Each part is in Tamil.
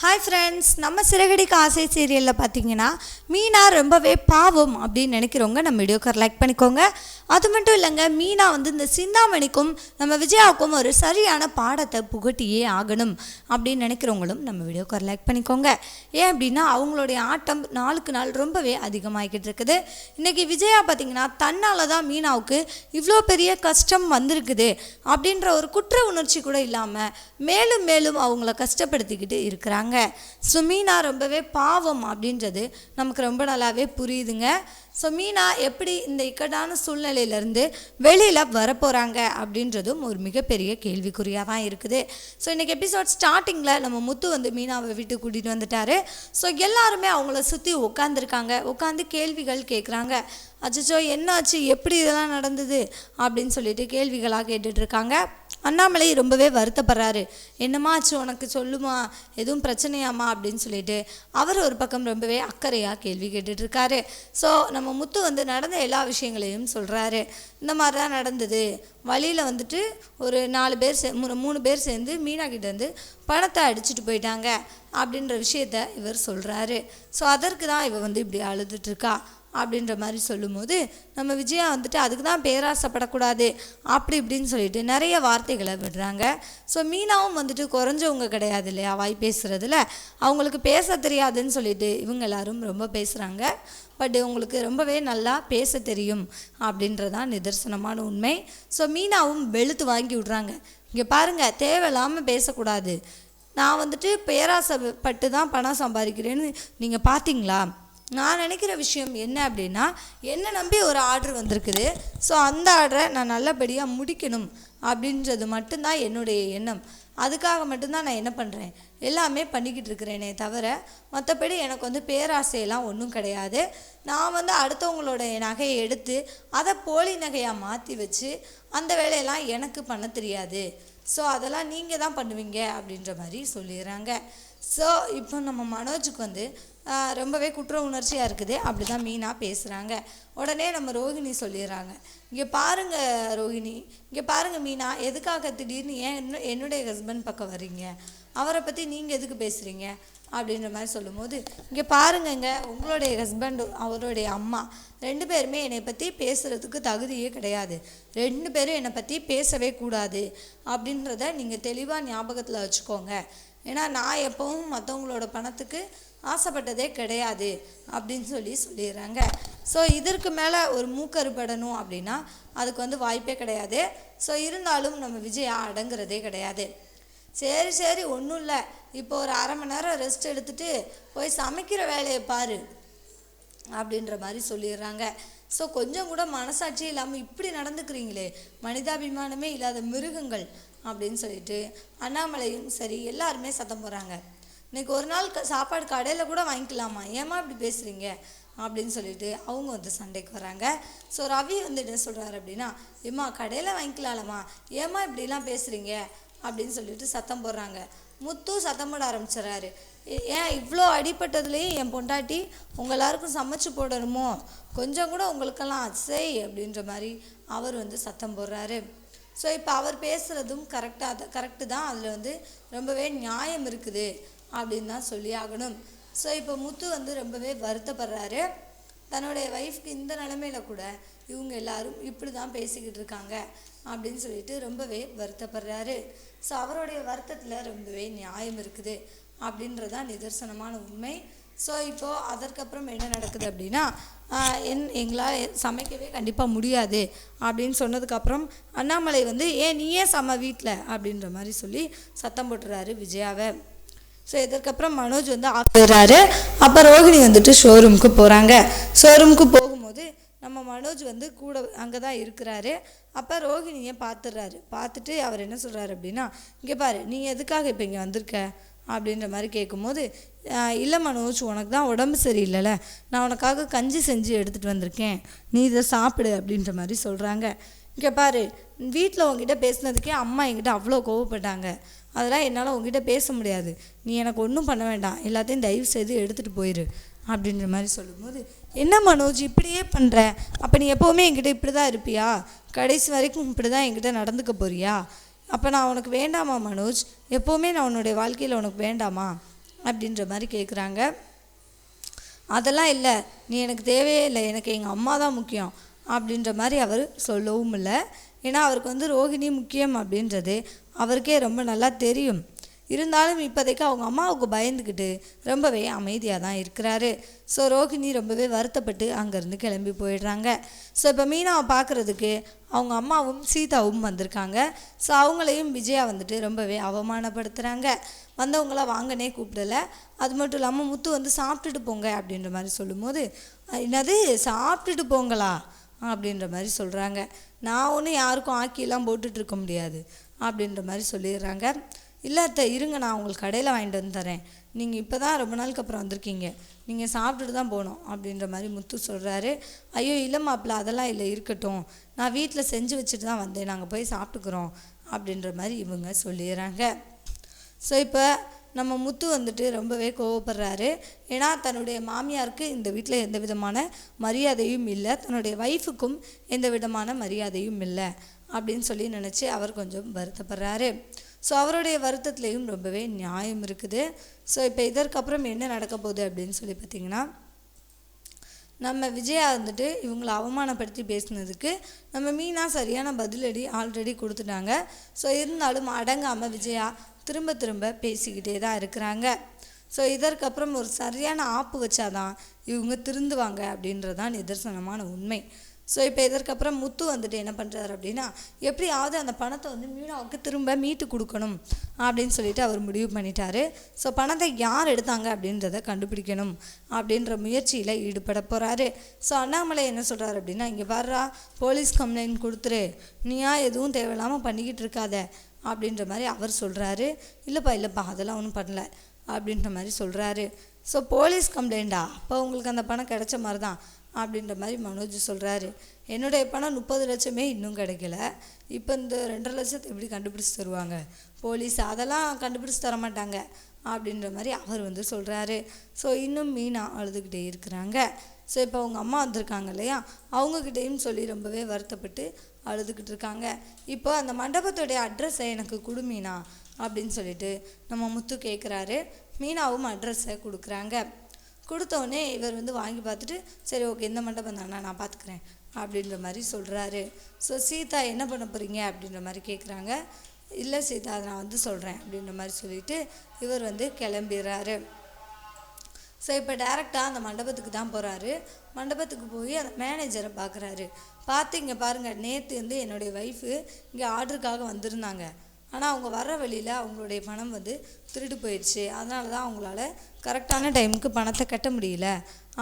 ஹாய் ஃப்ரெண்ட்ஸ் நம்ம சிறகடிக்கு ஆசை சீரியலில் பார்த்தீங்கன்னா மீனா ரொம்பவே பாவம் அப்படின்னு நினைக்கிறவங்க நம்ம வீடியோக்கார் லைக் பண்ணிக்கோங்க. அது மட்டும் இல்லைங்க மீனா வந்து இந்த சிந்தாமணிக்கும் நம்ம விஜயாவுக்கும் ஒரு சரியான பாடத்தை புகட்டியே ஆகணும் அப்படின்னு நினைக்கிறவங்களும் நம்ம வீடியோக்கார் லைக் பண்ணிக்கோங்க. ஏன் அப்படின்னா அவங்களுடைய ஆட்டம் நாளுக்கு நாள் ரொம்பவே அதிகமாகிக்கிட்டு இருக்குது. இன்றைக்கி விஜயா பார்த்தீங்கன்னா தன்னால் தான் மீனாவுக்கு இவ்வளோ பெரிய கஷ்டம் வந்திருக்குது அப்படின்ற ஒரு குற்ற உணர்ச்சி கூட இல்லாமல் மேலும் மேலும் அவங்கள கஷ்டப்படுத்திக்கிட்டு இருக்கிறாங்க. ஸோ ரொம்பவே பாவம் அப்படின்றது நமக்கு ரொம்ப நல்லாவே புரியுதுங்க. ஸோ மீனா எப்படி இந்த இக்கட்டான சூழ்நிலையிலேருந்து வெளியில் வரப்போகிறாங்க அப்படின்றதும் ஒரு மிகப்பெரிய கேள்விக்குறியாக தான் இருக்குது. ஸோ இன்றைக்கி எபிசோட் ஸ்டார்டிங்கில் நம்ம முத்து வந்து மீனாவை வீட்டுக்கு கூட்டிகிட்டு வந்துட்டாரு. ஸோ எல்லாருமே அவங்கள சுற்றி உட்காந்துருக்காங்க உட்காந்து கேள்விகள் கேட்குறாங்க அச்சச்சோ என்னாச்சு? எப்படி இதெல்லாம் நடந்தது? அப்படின்னு சொல்லிட்டு கேள்விகளாக கேட்டுட்ருக்காங்க. அண்ணாமலை ரொம்பவே வருத்தப்படுறாரு. என்னம்மா ஆச்சு? உனக்கு சொல்லுமா? எதுவும் பிரச்சனையாமா அப்படின்னு சொல்லிட்டு அவர் ஒரு பக்கம் ரொம்பவே அக்கறையாக கேள்வி கேட்டுட்ருக்காரு. ஸோ நம்ம நம்ம முத்து வந்து நடந்த எல்லா விஷயங்களையும் சொல்கிறாரு இந்த மாதிரி தான் நடந்தது. வழியில் வந்துட்டு ஒரு நாலு பேர் சே மூணு மூணு பேர் சேர்ந்து மீனா வந்து பணத்தை அடிச்சிட்டு போயிட்டாங்க. அப்படின்ற விஷயத்த இவர் சொல்கிறாரு ஸோ அதற்கு தான் இவ வந்து இப்படி அழுதுட்டுருக்கா அப்படின்ற மாதிரி சொல்லும்போது நம்ம விஜயா வந்துட்டு அதுக்கு தான் பேராசைப்படக்கூடாது அப்படி இப்படின்னு சொல்லிட்டு நிறைய வார்த்தைகளை விடுறாங்க. ஸோ மீனாவும் வந்துட்டு குறைஞ்சவங்க கிடையாது இல்லையா வாய் பேசுகிறதுல அவங்களுக்கு பேச தெரியாதுன்னு சொல்லிட்டு இவங்க எல்லாரும் ரொம்ப பேசுகிறாங்க பட் உங்களுக்கு ரொம்பவே நல்லா பேச தெரியும் அப்படின்றதான் நிதர்சனமான உண்மை. ஸோ மீனாவும் வெளுத்து வாங்கி விட்றாங்க. இங்கே பாருங்கள் தேவையில்லாமல் பேசக்கூடாது. நான் வந்துட்டு பேராசைப்பட்டு தான் பணம் சம்பாதிக்கிறேன்னு நீங்கள் பார்த்தீங்களா? நான் நினைக்கிற விஷயம் என்ன அப்படின்னா என்னை நம்பி ஒரு ஆர்டர் வந்திருக்குது. ஸோ அந்த ஆர்டரை நான் நல்லபடியாக முடிக்கணும் அப்படின்றது மட்டும்தான் என்னுடைய எண்ணம். அதுக்காக மட்டும்தான் நான் என்ன பண்ணுறேன் எல்லாமே பண்ணிக்கிட்டு இருக்கிறேனே தவிர மற்றபடி எனக்கு வந்து பேராசையெல்லாம் ஒன்றும் கிடையாது. நான் வந்து அடுத்தவங்களோட நகையை எடுத்து அதை போலி நகையாக மாற்றி வச்சு அந்த வேலையெல்லாம் எனக்கு பண்ண தெரியாது. ஸோ அதெல்லாம் நீங்கள் தான் பண்ணுவீங்க அப்படின்ற மாதிரி சொல்லிடுறாங்க. ஸோ இப்போ நம்ம மனோஜுக்கு வந்து ரொம்பவே குற்ற உணர்ச்சியாக இருக்குது. அப்படி தான் மீனா பேசுகிறாங்க உடனே நம்ம ரோஹிணி சொல்லிடுறாங்க. இங்கே பாருங்கள் ரோஹிணி இங்கே பாருங்கள் மீனா எதுக்காக திடீர்னு ஏன் என்னுடைய ஹஸ்பண்ட் பக்கம் வர்றீங்க? அவரை பற்றி நீங்கள் எதுக்கு பேசுகிறீங்க அப்படின்ற மாதிரி சொல்லும்போது இங்கே பாருங்கங்க உங்களுடைய ஹஸ்பண்ட் அவருடைய அம்மா ரெண்டு பேருமே என்னை பற்றி பேசுகிறதுக்கு தகுதியே கிடையாது. ரெண்டு பேரும் என்னை பற்றி பேசவே கூடாது. அப்படின்றத நீங்கள் தெளிவாக ஞாபகத்தில் வச்சுக்கோங்க. ஏன்னா நான் எப்பவும் மற்றவங்களோட பணத்துக்கு ஆசைப்பட்டதே கிடையாது அப்படின்னு சொல்லி சொல்லிடுறாங்க. ஸோ இதற்கு மேலே ஒரு மூக்கறுபடணும் அப்படின்னா அதுக்கு வந்து வாய்ப்பே கிடையாது. ஸோ இருந்தாலும் நம்ம விஜயா அடங்குறதே கிடையாது. சரி சரி ஒன்றும் இல்லை. இப்போ ஒரு அரை மணி நேரம் ரெஸ்ட் எடுத்துட்டு போய் சமைக்கிற வேலையை பாரு அப்படின்ற மாதிரி சொல்லிடுறாங்க. ஸோ கொஞ்சம் கூட மனசாட்சி இல்லாமல் இப்படி நடந்துக்கிறீங்களே மனிதாபிமானமே இல்லாத மிருகங்கள் அப்படின்னு சொல்லிட்டு அண்ணாமலையும் சரி எல்லாருமே சத்தம் போகிறாங்க இன்னைக்கு ஒரு நாள் க- சாப்பாடு கடையில் கூட வாங்கிக்கலாமா? ஏம்மா இப்படி பேசுகிறீங்க அப்படின்னு சொல்லிட்டு அவங்க வந்து சண்டைக்கு வராங்க ஸோ ரவி வந்து என்ன சொல்கிறாரு அப்படின்னா ஏம்மா கடையில் வாங்கிக்கலாம்மா ஏம்மா இப்படிலாம் பேசுகிறீங்க அப்படின்னு சொல்லிட்டு சத்தம் போடுறாங்க. முத்து சத்தம் போட ஆரம்பிச்சிடறாரு. ஏன் இவ்வளோ அடிப்பட்டதுலேயும் என் பொண்டாட்டி உங்கள் எல்லாருக்கும் சமைச்சு போடணுமோ? கொஞ்சம் கூட உங்களுக்கெல்லாம் செய் அப்படின்ற மாதிரி அவர் வந்து சத்தம் போடுறாரு. ஸோ இப்போ அவர் பேசுகிறதும் கரெக்டாக தான் கரெக்டு தான். அதில் வந்து ரொம்பவே நியாயம் இருக்குது அப்படின்னு தான் சொல்லி ஆகணும். ஸோ இப்போ முத்து வந்து ரொம்பவே வருத்தப்படுறாரு. தன்னுடைய ஒய்ஃப்க்கு இந்த நிலமையில கூட இவங்க எல்லாரும் இப்படி தான் பேசிக்கிட்டு இருக்காங்க அப்படின்னு சொல்லிட்டு ரொம்பவே வருத்தப்படுறாரு. ஸோ அவருடைய வருத்தத்தில் ரொம்பவே நியாயம் இருக்குது அப்படின்றதான் நிதர்சனமான உண்மை. ஸோ இப்போது அதற்கப்புறம் என்ன நடக்குது அப்படின்னா என் எங்களால் சமைக்கவே கண்டிப்பாக முடியாது அப்படின்னு சொன்னதுக்கப்புறம் அண்ணாமலை வந்து ஏன் நீயே சம வீட்டில் அப்படின்ற மாதிரி சொல்லி சத்தம் போட்டுறாரு விஜயாவை. ஸோ இதற்கப்புறம் மனோஜ் வந்து ஆஃப் அப்போ ரோஹிணி வந்துட்டு ஷோரூமுக்கு போகிறாங்க ஷோரூமுக்கு போகும்போது நம்ம மனோஜ் வந்து கூட அங்கே தான் இருக்கிறாரு. அப்போ ரோஹிணியை பார்த்துடுறாரு. பார்த்துட்டு அவர் என்ன சொல்கிறாரு அப்படின்னா இங்கே பாரு நீ எதுக்காக இப்போ இங்கே வந்திருக்க? அப்படின்ற மாதிரி கேட்கும்போது இல்லை மனோஜ் உனக்கு தான் உடம்பு சரியில்லைல்ல நான் உனக்காக கஞ்சி செஞ்சு எடுத்துகிட்டு வந்திருக்கேன். நீ இதை சாப்பிடு அப்படின்ற மாதிரி சொல்கிறாங்க இங்கே பாரு வீட்டில் உங்ககிட்ட பேசுனதுக்கே அம்மா என்கிட்ட அவ்வளோ கோவப்பட்டாங்க. அதெல்லாம் என்னால் உங்ககிட்ட பேச முடியாது. நீ எனக்கு ஒன்றும் பண்ண வேண்டாம். எல்லாத்தையும் தயவு செய்து எடுத்துகிட்டு போயிரு அப்படின்ற மாதிரி சொல்லும்போது என்ன மனோஜ் இப்படியே பண்ணுற அப்போ நீ எப்போவுமே என்கிட்ட இப்படி தான் இருப்பியா? கடைசி வரைக்கும் இப்படி தான் என்கிட்ட நடந்துக்க போறியா? அப்போ நான் உனக்கு வேண்டாமா மனோஜ்? எப்போவுமே நான் உன்னுடைய வாழ்க்கையில் உனக்கு வேண்டாமா? அப்படின்ற மாதிரி கேட்குறாங்க அதெல்லாம் இல்லை. நீ எனக்கு தேவையே இல்லை. எனக்கு எங்கள் அம்மா தான் முக்கியம் அப்படின்ற மாதிரி அவர் சொல்லவும் இல்லை. ஏன்னா அவருக்கு வந்து ரோகிணி முக்கியம் அப்படின்றது. அவருக்கே ரொம்ப நல்லா தெரியும். இருந்தாலும் இப்போதைக்கு அவங்க அம்மாவுக்கு பயந்துக்கிட்டு ரொம்பவே அமைதியாக தான் இருக்கிறாரு. ஸோ ரோகிணி ரொம்பவே வருத்தப்பட்டு அங்கேருந்து கிளம்பி போயிடுறாங்க. ஸோ இப்போ மீனாவை பார்க்குறதுக்கு அவங்க அம்மாவும் சீதாவும் வந்திருக்காங்க. ஸோ அவங்களையும் விஜயா வந்துட்டு ரொம்பவே அவமானப்படுத்துகிறாங்க வந்தவங்களாம் வாங்கனே கூப்பிடல. அது மட்டும் இல்லாமல் முத்து வந்து சாப்பிட்டுட்டு போங்க அப்படின்ற மாதிரி சொல்லும்போது என்னது சாப்பிட்டுட்டு போங்களா? அப்படின்ற மாதிரி சொல்கிறாங்க நான் ஒன்றும் யாருக்கும் ஆக்கியெல்லாம் போட்டுட்ருக்க முடியாது. அப்படின்ற மாதிரி சொல்லிடுறாங்க. இல்லை அத்தை இருங்க நான் உங்களுக்கு கடையில் வாங்கிட்டு வந்து தரேன். நீங்கள் இப்போ தான் ரொம்ப நாளுக்கு அப்புறம் வந்திருக்கீங்க. நீங்கள் சாப்பிட்டுட்டு தான் போகணும் அப்படின்ற மாதிரி முத்து சொல்கிறாரு ஐயோ இல்லை மாப்பிள்ள அதெல்லாம் இல்லை இருக்கட்டும். நான் வீட்டில் செஞ்சு வச்சுட்டு தான் வந்தேன். நாங்கள் போய் சாப்பிட்டுக்குறோம் அப்படின்ற மாதிரி இவங்க சொல்லிடுறாங்க. ஸோ இப்போ நம்ம முத்து வந்துட்டு ரொம்பவே கோவப்படுறாரு. ஏன்னா தன்னுடைய மாமியாருக்கு இந்த வீட்டில் எந்த விதமான மரியாதையும் இல்லை. தன்னுடைய ஒய்ஃபுக்கும் எந்த விதமான மரியாதையும் இல்லை. அப்படின்னு சொல்லி நினச்சி அவர் கொஞ்சம் வருத்தப்படுறாரு. ஸோ அவருடைய வருத்தத்துலேயும் ரொம்பவே நியாயம் இருக்குது. ஸோ இப்போ இதற்கப்புறம் என்ன நடக்க போகுது அப்படின்னு சொல்லி பார்த்தீங்கன்னா நம்ம விஜயா வந்துட்டு இவங்களை அவமானப்படுத்தி பேசினதுக்கு நம்ம மீனா சரியான பதிலடி ஆல்ரெடி கொடுத்துட்டாங்க. ஸோ இருந்தாலும் அடங்காமல் விஜயா திரும்ப திரும்ப பேசிக்கிட்டே தான் இருக்கிறாங்க. ஸோ இதற்கப்புறம் ஒரு சரியான ஆப்பு வச்சாதான் இவங்க திருந்துவாங்க அப்படின்றதான் நிதர்சனமான உண்மை. ஸோ இப்போ இதற்கப்புறம் முத்து வந்துட்டு என்ன பண்ணுறாரு அப்படின்னா எப்படியாவது அந்த பணத்தை வந்து மீனாவுக்கு திரும்ப மீட்டு கொடுக்கணும் அப்படின்னு சொல்லிட்டு அவர் முடிவு பண்ணிட்டாரு. ஸோ பணத்தை யார் எடுத்தாங்க அப்படின்றத கண்டுபிடிக்கணும் அப்படின்ற முயற்சியில் ஈடுபட போகிறாரு ஸோ அண்ணாமலை என்ன சொல்கிறாரு அப்படின்னா இங்கே வர்றா போலீஸ் கம்ப்ளைண்ட் கொடுத்துரு. நீயா எதுவும் தேவையில்லாமல் பண்ணிக்கிட்டு இருக்காத. அப்படின்ற மாதிரி அவர் சொல்கிறாரு இல்லைப்பா இல்லைப்பா அதெல்லாம் ஒன்றும் பண்ணல. அப்படின்ற மாதிரி சொல்கிறாரு ஸோ போலீஸ் கம்ப்ளைண்டா அப்போ உங்களுக்கு அந்த பணம் கிடைச்ச மாதிரி தான். அப்படின்ற மாதிரி மனோஜ் சொல்கிறாரு என்னுடைய பணம் முப்பது லட்சமே இன்னும் கிடைக்கல. இப்போ இந்த ரெண்டரை லட்சத்தை எப்படி கண்டுபிடிச்சி தருவாங்க? போலீஸ் அதெல்லாம் கண்டுபிடிச்சி தர மாட்டாங்க. அப்படின்ற மாதிரி அவர் வந்து சொல்கிறாரு ஸோ இன்னும் மீனா அழுதுகிட்டே இருக்கிறாங்க. ஸோ இப்போ அவங்க அம்மா வந்திருக்காங்க இல்லையா? அவங்கக்கிட்டேயும் சொல்லி ரொம்பவே வருத்தப்பட்டு அழுதுகிட்டு இருக்காங்க. இப்போ அந்த மண்டபத்துடைய அட்ரஸை எனக்கு கொடு மீனா அப்படின்னு சொல்லிட்டு நம்ம முத்து கேட்குறாரு மீனாவும் அட்ரஸை கொடுக்குறாங்க. கொடுத்தோடனே இவர் வந்து வாங்கி பார்த்துட்டு சரி ஓகே இந்த மண்டபம் தானே? நான் பார்த்துக்குறேன் அப்படின்ற மாதிரி சொல்கிறாரு ஸோ சீதா என்ன பண்ண போகிறீங்க அப்படின்ற மாதிரி கேட்குறாங்க இல்லை சீதா அதை நான் வந்து சொல்கிறேன் அப்படின்ற மாதிரி சொல்லிட்டு இவர் வந்து கிளம்பிடுறாரு. ஸோ இப்போ டேரெக்டாக அந்த மண்டபத்துக்கு தான் போகிறாரு மண்டபத்துக்கு போய் அந்த மேனேஜரை பார்க்குறாரு பார்த்து இங்கே பாருங்கள் நேற்று வந்து என்னுடைய ஒய்ஃபு இங்கே ஆர்டருக்காக வந்திருந்தாங்க. ஆனால் அவங்க வர்ற வழியில் அவங்களுடைய பணம் வந்து திருடு போயிடுச்சு. அதனால தான் அவங்களால கரெக்டான டைமுக்கு பணத்தை கட்ட முடியல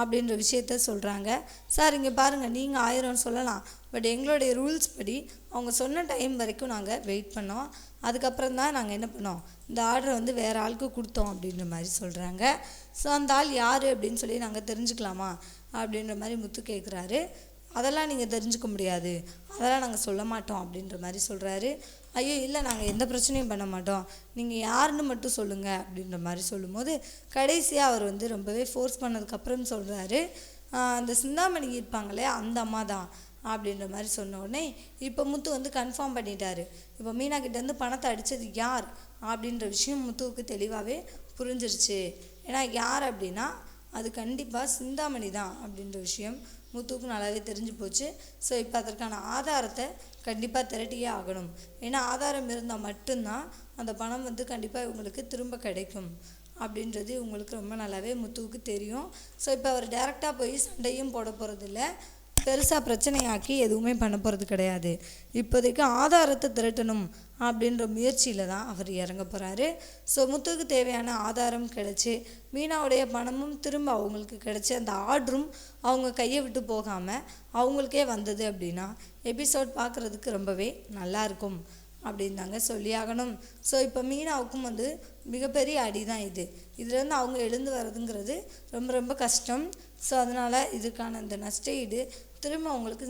அப்படின்ற விஷயத்த சொல்கிறாங்க சார் இங்கே பாருங்கள் நீங்கள் ஆயிரம் சொல்லலாம். பட் எங்களுடைய ரூல்ஸ் படி அவங்க சொன்ன டைம் வரைக்கும் நாங்கள் வெயிட் பண்ணோம். அதுக்கப்புறம் தான் நாங்கள் என்ன பண்ணோம்? இந்த ஆர்டரை வந்து வேறு ஆளுக்கு கொடுத்தோம் அப்படின்ற மாதிரி சொல்கிறாங்க ஸோ அந்த ஆள் யார் அப்படின்னு சொல்லி நாங்கள் தெரிஞ்சுக்கலாமா அப்படின்ற மாதிரி முத்து கேட்குறாரு அதெல்லாம் நீங்கள் தெரிஞ்சுக்க முடியாது. அதெல்லாம் நாங்கள் சொல்ல மாட்டோம் அப்படின்ற மாதிரி சொல்கிறாரு ஐயோ இல்லை நாங்கள் எந்த பிரச்சனையும் பண்ண மாட்டோம். நீங்கள் யாருன்னு மட்டும் சொல்லுங்கள் அப்படின்ற மாதிரி சொல்லும்போது கடைசியாக அவர் வந்து ரொம்பவே ஃபோர்ஸ் பண்ணதுக்கப்புறம் சொல்கிறாரு அந்த சிந்தாமணி இருப்பாங்களே அந்த அம்மா தான் அப்படின்ற மாதிரி சொன்ன உடனே இப்போ முத்து வந்து கன்ஃபார்ம் பண்ணிட்டாரு. இப்போ மீனா கிட்டேருந்து பணத்தை அடித்தது யார் அப்படின்ற விஷயம் முத்துவுக்கு தெளிவாகவே புரிஞ்சிருச்சு. ஏன்னா யார் அப்படின்னா அது கண்டிப்பாக சிந்தாமணி தான் அப்படின்ற விஷயம் முத்துவுக்கு நல்லாவே தெரிஞ்சு போச்சு. ஸோ இப்போ அதற்கான ஆதாரத்தை கண்டிப்பாக திரட்டியே ஆகணும். ஏன்னா ஆதாரம் இருந்தால் மட்டும்தான் அந்த பணம் வந்து கண்டிப்பாக இவங்களுக்கு திரும்ப கிடைக்கும். அப்படின்றது இவங்களுக்கு ரொம்ப நல்லாவே முத்துவுக்கு தெரியும். ஸோ இப்போ அவர் டேரெக்டாக போய் சண்டையும் போட போகிறதில்ல பெருசாக பிரச்சனையாக்கி எதுவுமே பண்ண போகிறது கிடையாது. இப்போதைக்கு ஆதாரத்தை திரட்டணும் அப்படின்ற முயற்சியில் தான் அவர் இறங்க போகிறாரு ஸோ முத்துக்கு தேவையான ஆதாரம் கிடச்சி மீனாவுடைய பணமும் திரும்ப அவங்களுக்கு கிடச்சி அந்த ஆர்டரும் அவங்க கையை விட்டு போகாமல் அவங்களுக்கே வந்தது அப்படின்னா எபிசோட் பார்க்குறதுக்கு ரொம்பவே நல்லாயிருக்கும் அப்படின்னு தாங்க சொல்லியாகணும் ஸோ இப்போ மீனாவுக்கும் வந்து மிகப்பெரிய அடி தான் இது. இதுலேருந்து அவங்க எழுந்து வர்றதுங்கிறது ரொம்ப ரொம்ப கஷ்டம். ஸோ அதனால் இதுக்கான இந்த நஷ்ட ஈடு திரும்ப அவங்களுக்கு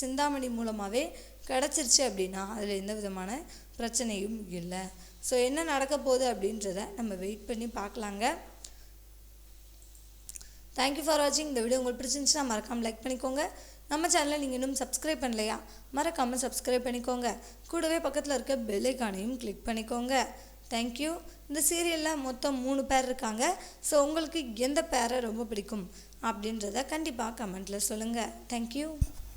சிந்தாமணி மூலமாகவே கிடச்சிருச்சு அப்படின்னா அதில் எந்த விதமான பிரச்சனையும் இல்லை. ஸோ என்ன நடக்க போகுது அப்படின்றத நம்ம வெயிட் பண்ணி பார்க்கலாங்க. தேங்க்யூ ஃபார் வாட்சிங் இந்த வீடியோ உங்களுக்கு பிடிச்சிருந்துச்சுன்னா மறக்காமல் லைக் பண்ணிக்கோங்க. நம்ம சேனலை நீங்கள் இன்னும் சப்ஸ்கிரைப் பண்ணலையா? மறக்காமல் சப்ஸ்கிரைப் பண்ணிக்கோங்க. கூடவே பக்கத்தில் இருக்க பெல்லைக்கானையும் கிளிக் பண்ணிக்கோங்க. தேங்க்யூ இந்த சீரியலில் மொத்தம் மூணு பேர் இருக்காங்க. ஸோ உங்களுக்கு எந்த பேரை ரொம்ப பிடிக்கும்? அப்படின்றத கண்டிப்பாக கமெண்ட்டில் சொல்லுங்கள் தேங்க்யூ